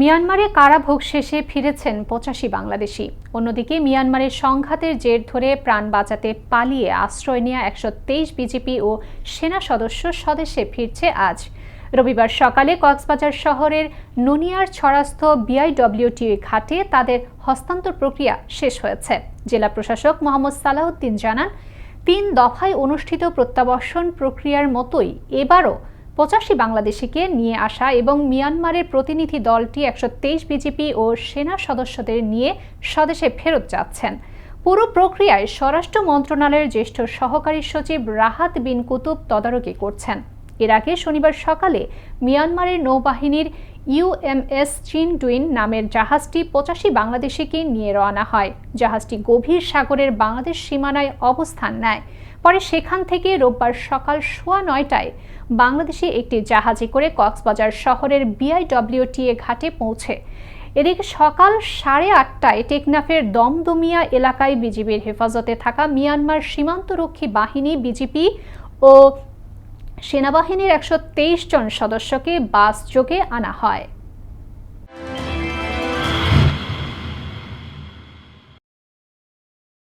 মিয়ানমারে কারাভোগ শেষে ফিরেছেন পঁচাশি বাংলাদেশি। অন্যদিকে মিয়ানমারের সংঘাতের জের ধরে প্রাণ বাঁচাতে পালিয়ে আশ্রয় নেওয়া একশো তেইশ বিজেপি ও সেনা সদস্য স্বদেশে ফিরছে আজ। রবিবার সকালে কক্সবাজার শহরের নুনিয়ার ছড়াস্থ বিআইডব্লিউটি ঘাটে তাদের হস্তান্তর প্রক্রিয়া শেষ হয়েছে। জেলা প্রশাসক মোহাম্মদ সালাউদ্দিন জানান, তিন দফায় অনুষ্ঠিত প্রত্যাবর্ষণ প্রক্রিয়ার মতোই এবারও পঁচাশি বাংলাদেশিকে নিয়ে আসা এবং মিয়ানমারের প্রতিনিধি দলটি একশো তেইশ বিজেপি ও সেনা সদস্যদের নিয়ে স্বদেশে ফেরত যাচ্ছেন। পুরো প্রক্রিয়ায় স্বরাষ্ট্র মন্ত্রণালয়ের জ্যেষ্ঠ সহকারী সচিব রাহাত বিন কুতুব তদারকি করছেন। এর আগে শনিবার সকালে মিয়ানমারের নৌবাহিনীর ইউএমএস চিন ডুইন নামের জাহাজটি পঁচাশি বাংলাদেশিকে নিয়ে রওনা হয়। জাহাজটি গভীর সাগরের বাংলাদেশ সীমানায় অবস্থান নেয়। পরে সেখান থেকে রোববার সকাল সোয়া নয়টায় বাংলাদেশে একটি জাহাজে করে কক্সবাজার শহরের বিআইডব্লিউটিএ ঘাটে পৌঁছে। এদিকে সকাল সাড়ে আটটায় টেকনাফের দমদমিয়া এলাকায় বিজিবির হেফাজতে থাকা মিয়ানমার সীমান্তরক্ষী বাহিনী, বিজিপি ও সেনাবাহিনীর একশো তেইশ জন সদস্যকে বাস যোগে আনা হয়।